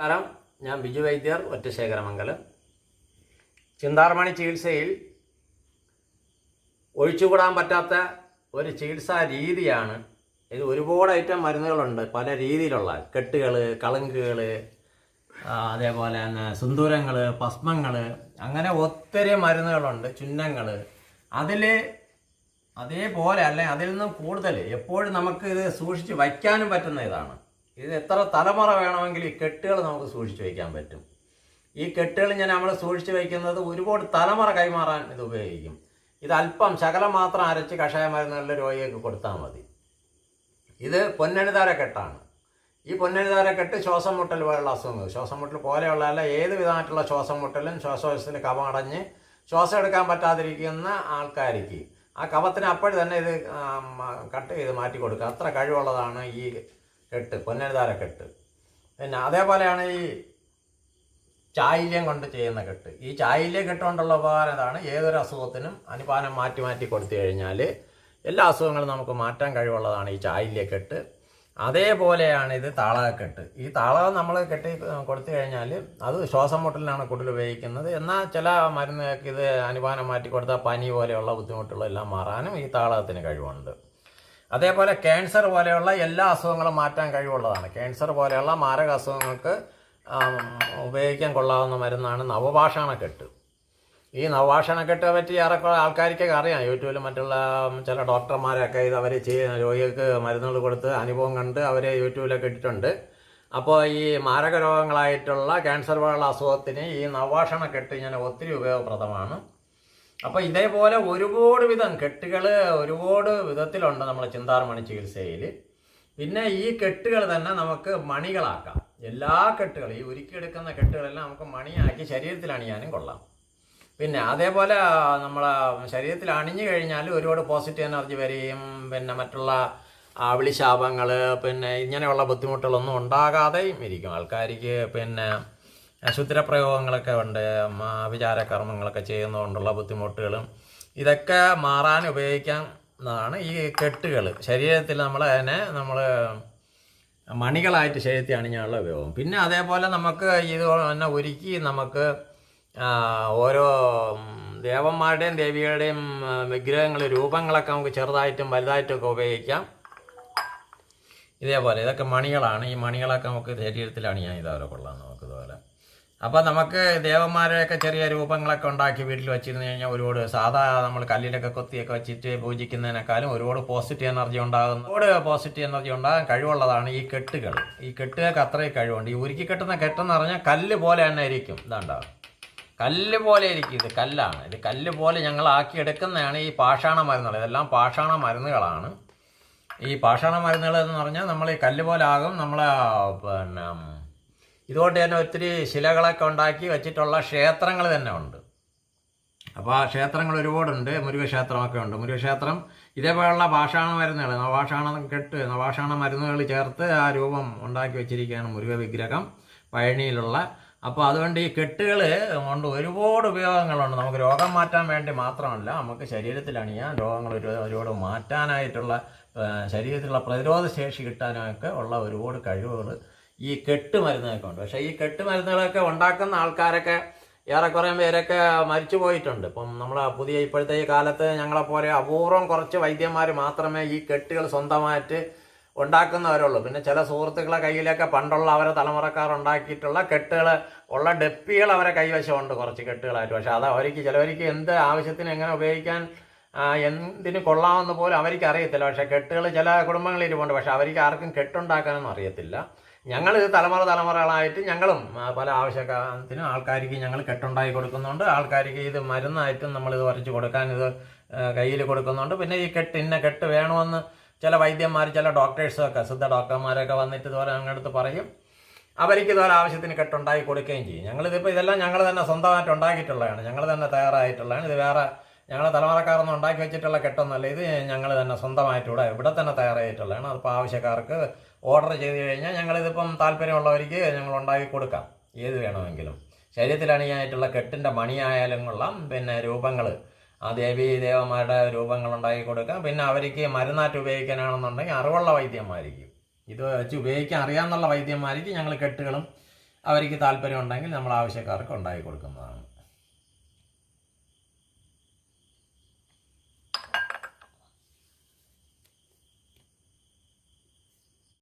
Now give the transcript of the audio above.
നമസ്കാരം. ഞാൻ ബിജു വൈദ്യർ ഒറ്റശേഖരമംഗലം. ചിന്താർമണി ചികിത്സയിൽ ഒഴിച്ചുകൂടാൻ പറ്റാത്ത ഒരു ചികിത്സാ രീതിയാണ്. ഇത് ഒരുപാട് ഐറ്റം മരുന്നുകളുണ്ട് പല രീതിയിലുള്ള. കെട്ടുകൾ കളങ്കുകൾ അതേപോലെ തന്നെ സുന്ദൂരങ്ങൾ ഭസ്മങ്ങൾ അങ്ങനെ ഒത്തിരി മരുന്നുകളുണ്ട്. ചുന്നങ്ങൾ അതിൽ അതേപോലെ അല്ലെ അതിൽ നിന്നും കൂടുതൽ എപ്പോഴും നമുക്ക് ഇത് സൂക്ഷിച്ച് വയ്ക്കാനും പറ്റുന്ന ഇതാണ്. ഇത് എത്ര തലമുറ വേണമെങ്കിൽ ഈ കെട്ടുകൾ നമുക്ക് സൂക്ഷിച്ചു വയ്ക്കാൻ പറ്റും. ഈ കെട്ടുകൾ ഞാൻ നമ്മൾ സൂക്ഷിച്ചു വയ്ക്കുന്നത് ഒരുപാട് തലമുറ കൈമാറാൻ ഇത് ഉപയോഗിക്കും. ഇത് അല്പം ശകലം മാത്രം അരച്ച് കഷായ മരുന്നുകളിൽ രോഗികൾക്ക് കൊടുത്താൽ മതി. ഇത് പൊന്നണിതാര കെട്ടാണ്. ഈ പൊന്നണിതാര കെട്ട് ശ്വാസം മുട്ടൽ പോലെയുള്ള അസുഖങ്ങൾ ശ്വാസം മുട്ടൽ പോലെയുള്ള അല്ല ഏത് വിധമായിട്ടുള്ള ശ്വാസം മുട്ടലും ശ്വാസോച്ഛത്തിൽ കവടഞ്ഞ് ശ്വാസം എടുക്കാൻ പറ്റാതിരിക്കുന്ന ആൾക്കാർക്ക് ആ കവത്തിന് അപ്പോഴും തന്നെ ഇത് കട്ട് ചെയ്ത് മാറ്റി കൊടുക്കുക. അത്ര കഴിവുള്ളതാണ് ഈ കെട്ട് പൊന്നണിതാര കെട്ട്. പിന്നെ അതേപോലെയാണ് ഈ ചായില്യം കൊണ്ട് ചെയ്യുന്ന കെട്ട്. ഈ ചായില്യം കെട്ട് കൊണ്ടുള്ള ഉപകാരം ഇതാണ് ഏതൊരു അസുഖത്തിനും അനുപാനം മാറ്റി മാറ്റി കൊടുത്തു കഴിഞ്ഞാൽ എല്ലാ അസുഖങ്ങളും നമുക്ക് മാറ്റാൻ കഴിവുള്ളതാണ് ഈ ചായില്യ കെട്ട്. അതേപോലെയാണ് ഇത് താളകക്കെട്ട് ഈ താളകം നമ്മൾ കെട്ടി കൊടുത്തു കഴിഞ്ഞാൽ അത് ശ്വാസം മുട്ടലിനാണ് കൂടുതൽ ഉപയോഗിക്കുന്നത്. എന്നാൽ ചില മരുന്നൊക്കെ ഇത് അനുപാനം മാറ്റി കൊടുത്താൽ പനി പോലെയുള്ള ബുദ്ധിമുട്ടുകളെല്ലാം മാറാനും ഈ താളകത്തിന് കഴിവുണ്ട്. അതേപോലെ ക്യാൻസർ പോലെയുള്ള എല്ലാ അസുഖങ്ങളും മാറ്റാൻ കഴിവുള്ളതാണ്. ക്യാൻസർ പോലെയുള്ള മാരക അസുഖങ്ങൾക്ക് ഉപയോഗിക്കാൻ കൊള്ളാവുന്ന മരുന്നാണ് നവഭാഷണക്കെട്ട് ഈ നവഭാഷണക്കെട്ട് പറ്റി ഏറെക്കുറെ ആൾക്കാർക്കൊക്കെ അറിയാം. യൂട്യൂബിലും മറ്റുള്ള ചില ഡോക്ടർമാരൊക്കെ ഇത് അവർ ചെയ്യുന്ന രോഗികൾക്ക് മരുന്നുകൾ കൊടുത്ത് അനുഭവം കണ്ട് അവർ യൂട്യൂബിലൊക്കെ ഇട്ടിട്ടുണ്ട്. അപ്പോൾ ഈ മാരക രോഗങ്ങളായിട്ടുള്ള ക്യാൻസർ പോലുള്ള അസുഖത്തിന് ഈ നവഭാഷണക്കെട്ട് ഇങ്ങനെ ഒത്തിരി ഉപയോഗപ്രദമാണ്. അപ്പോൾ ഇതേപോലെ ഒരുപാട് വിധം കെട്ടുകൾ ഒരുപാട് വിധത്തിലുണ്ട് നമ്മളെ ചിന്താർമണി ചികിത്സയിൽ പിന്നെ ഈ കെട്ടുകൾ തന്നെ നമുക്ക് മണികളാക്കാം. എല്ലാ കെട്ടുകളും ഈ ഉരുക്കിയെടുക്കുന്ന കെട്ടുകളെല്ലാം നമുക്ക് മണിയാക്കി ശരീരത്തിൽ അണിയാനും കൊള്ളാം. പിന്നെ അതേപോലെ നമ്മളെ ശരീരത്തിൽ അണിഞ്ഞു കഴിഞ്ഞാൽ ഒരുപാട് പോസിറ്റീവ് എനർജി വരികയും പിന്നെ മറ്റുള്ള വിളിശാപങ്ങൾ പിന്നെ ഇങ്ങനെയുള്ള ബുദ്ധിമുട്ടുകളൊന്നും ഉണ്ടാകാതെയും ഇരിക്കും. ആൾക്കാർക്ക് പിന്നെ ശുദ്രപ്രയോഗങ്ങളൊക്കെ ഉണ്ട് മാവിചാര കർമ്മങ്ങളൊക്കെ ചെയ്യുന്നതുകൊണ്ടുള്ള ബുദ്ധിമുട്ടുകളും. ഇതൊക്കെ മാറാൻ ഉപയോഗിക്കാവുന്നതാണ് ഈ കെട്ടുകൾ. ശരീരത്തിൽ നമ്മൾ അതിനെ നമ്മൾ മണികളായിട്ട് ശരീരത്തിൽ അണിഞ്ഞാലുള്ള ഉപയോഗം. പിന്നെ അതേപോലെ നമുക്ക് ഇത് തന്നെ ഒരുക്കി നമുക്ക് ഓരോ ദേവന്മാരുടെയും ദേവികളുടെയും വിഗ്രഹങ്ങൾ രൂപങ്ങളൊക്കെ നമുക്ക് ചെറുതായിട്ടും വലുതായിട്ടും ഒക്കെ ഉപയോഗിക്കാം. ഇതേപോലെ ഇതൊക്കെ മണികളാണ്. ഈ മണികളൊക്കെ നമുക്ക് ശരീരത്തിൽ അണിയാൻ ഇതവരെ കൊള്ളാം. അപ്പോൾ നമുക്ക് ദേവന്മാരെയൊക്കെ ചെറിയ രൂപങ്ങളൊക്കെ ഉണ്ടാക്കി വീട്ടിൽ വെച്ചിരുന്നു കഴിഞ്ഞാൽ ഒരുപാട് സാധാ നമ്മൾ കല്ലിലൊക്കെ കൊത്തിയൊക്കെ വെച്ചിട്ട് പൂജിക്കുന്നതിനേക്കാളും ഒരുപാട് പോസിറ്റീവ് എനർജി ഉണ്ടാകുന്ന ഒരുപാട് പോസിറ്റീവ് എനർജി ഉണ്ടാകാൻ കഴിവുള്ളതാണ് ഈ കെട്ടുകൾ. ഈ കെട്ടുകൾക്ക് അത്രയും കഴിവുണ്ട്. ഈ ഉരുക്കി കെട്ടുന്ന കെട്ടെന്ന് പറഞ്ഞാൽ കല്ല് പോലെ തന്നെ ഇരിക്കും. ഇതാണ്ടാവും കല്ല് പോലെ ഇരിക്കും. ഇത് കല്ലാണ്. ഇത് കല്ല് പോലെ ഞങ്ങൾ ആക്കിയെടുക്കുന്നതാണ് ഈ പാഷാണ മരുന്നുകൾ. ഇതെല്ലാം പാഷാണ മരുന്നുകളാണ്. ഈ പാഷാണ മരുന്നുകൾ എന്ന് പറഞ്ഞാൽ നമ്മൾ ഈ കല്ല് പോലെ ആകും. നമ്മളെ പിന്നെ ഇതുകൊണ്ട് തന്നെ ഒത്തിരി ശിലകളൊക്കെ ഉണ്ടാക്കി വെച്ചിട്ടുള്ള ക്ഷേത്രങ്ങൾ തന്നെ ഉണ്ട്. അപ്പോൾ ആ ക്ഷേത്രങ്ങൾ ഒരുപാടുണ്ട് മുരുകക്ഷേത്രമൊക്കെ ഉണ്ട്. മുരുകക്ഷേത്രം ഇതേപോലുള്ള ഭാഷാണ മരുന്നുകൾ നവാഷാണ കെട്ട് നവാഷാണ മരുന്നുകൾ ചേർത്ത് ആ രൂപം ഉണ്ടാക്കി വെച്ചിരിക്കുകയാണ് മുരുക വിഗ്രഹം പഴനിയിലുള്ള. അപ്പോൾ അതുകൊണ്ട് ഈ കെട്ടുകൾ കൊണ്ട് ഒരുപാട് ഉപയോഗങ്ങളുണ്ട്. നമുക്ക് രോഗം മാറ്റാൻ വേണ്ടി മാത്രമല്ല നമുക്ക് ശരീരത്തിലണിയാൻ രോഗങ്ങൾ ഒരു ഒരുപാട് മാറ്റാനായിട്ടുള്ള ശരീരത്തിലുള്ള പ്രതിരോധ ശേഷി കിട്ടാനൊക്കെ ഉള്ള ഒരുപാട് കഴിവുകൾ ഈ കെട്ട് മരുന്നുകളൊക്കെ ഉണ്ട് പക്ഷേ ഈ കെട്ടുമരുന്നുകളൊക്കെ ഉണ്ടാക്കുന്ന ആൾക്കാരൊക്കെ ഏറെക്കുറെ പേരൊക്കെ മരിച്ചു പോയിട്ടുണ്ട്. ഇപ്പം നമ്മൾ പുതിയ ഇപ്പോഴത്തെ ഈ കാലത്ത് ഞങ്ങളെപ്പോലെ അപൂർവം കുറച്ച് വൈദ്യന്മാർ മാത്രമേ ഈ കെട്ടുകൾ സ്വന്തമായിട്ട് ഉണ്ടാക്കുന്നവരുള്ളൂ. പിന്നെ ചില സുഹൃത്തുക്കളെ കയ്യിലൊക്കെ പണ്ടുള്ള അവരെ തലമുറക്കാർ ഉണ്ടാക്കിയിട്ടുള്ള കെട്ടുകൾ ഉള്ള ഡെപ്പികൾ അവരെ കൈവശമുണ്ട് കുറച്ച് കെട്ടുകളായിട്ട്. പക്ഷേ അത് അവർക്ക് ചിലവർക്ക് എന്ത് ആവശ്യത്തിന് എങ്ങനെ ഉപയോഗിക്കാൻ എന്തിന് കൊള്ളാമെന്ന് പോലും അവർക്ക് അറിയത്തില്ല. പക്ഷേ കെട്ടുകൾ ചില കുടുംബങ്ങളിൽ ഇരിപ്പുണ്ട്. പക്ഷേ അവർക്ക് ആർക്കും കെട്ടുണ്ടാക്കാനൊന്നും അറിയത്തില്ല. ഞങ്ങൾ ഇത് തലമുറ തലമുറകളായിട്ട് ഞങ്ങളും പല ആവശ്യത്തിനും ആൾക്കാർക്ക് ഞങ്ങൾ കെട്ടുണ്ടാക്കി കൊടുക്കുന്നുണ്ട്. ആൾക്കാർക്ക് ഇത് മരുന്നായിട്ടും നമ്മളിത് വരച്ച് കൊടുക്കാൻ ഇത് കയ്യിൽ കൊടുക്കുന്നുണ്ട്. പിന്നെ ഈ കെട്ട് ഇന്ന കെട്ട് വേണമെന്ന് ചില വൈദ്യന്മാർ ചില ഡോക്ടേഴ്സൊക്കെ സിദ്ധ ഡോക്ടർമാരൊക്കെ വന്നിട്ട് ഇതുപോലെ ഞങ്ങളുടെ അടുത്ത് പറയും. അവർക്ക് ഇതുപോലെ ആവശ്യത്തിന് കെട്ടുണ്ടാക്കി കൊടുക്കുകയും ചെയ്യും. ഞങ്ങളിതിപ്പോൾ ഇതെല്ലാം ഞങ്ങൾ തന്നെ സ്വന്തമായിട്ട് ഉണ്ടാക്കിയിട്ടുള്ളതാണ്. ഞങ്ങൾ തന്നെ തയ്യാറായിട്ടുള്ളതാണ്. ഇത് വേറെ ഞങ്ങളെ തലമുറക്കാരൊന്നും ഉണ്ടാക്കി വെച്ചിട്ടുള്ള കെട്ടൊന്നുമല്ല ഇത് ഞങ്ങൾ തന്നെ സ്വന്തമായിട്ട് ഇവിടെ ഇവിടെ തന്നെ തയ്യാറായിട്ടുള്ളതാണ്. അതിപ്പോൾ ആവശ്യക്കാർക്ക് ഓർഡർ ചെയ്ത് കഴിഞ്ഞാൽ ഞങ്ങളിതിപ്പം താല്പര്യമുള്ളവർക്ക് ഞങ്ങൾ ഉണ്ടാക്കി കൊടുക്കാം. ഏത് വേണമെങ്കിലും. ശരീരത്തിൽ അണിയായിട്ടുള്ള കെട്ടിന്റെ മണിയായാലും കൊള്ളാം. പിന്നെ രൂപങ്ങൾ. ആ ദേവി ദേവന്മാരുടെ രൂപങ്ങൾ ഉണ്ടാക്കി കൊടുക്കാം. പിന്നെ അവർക്ക് മരുന്നാറ്റ് ഉപയോഗിക്കാനാണെന്നുണ്ടെങ്കിൽ അറിവുള്ള വൈദ്യന്മാർക്ക് ഇത് വെച്ച് ഉപയോഗിക്കാൻ അറിയാമെന്നുള്ള വൈദ്യന്മാർക്ക് ഞങ്ങൾ കെട്ടുകളും അവർക്ക് താല്പര്യം ഉണ്ടെങ്കിൽ നമ്മൾ ആവശ്യക്കാർക്ക് ഉണ്ടാക്കി കൊടുക്കുന്നതാണ്.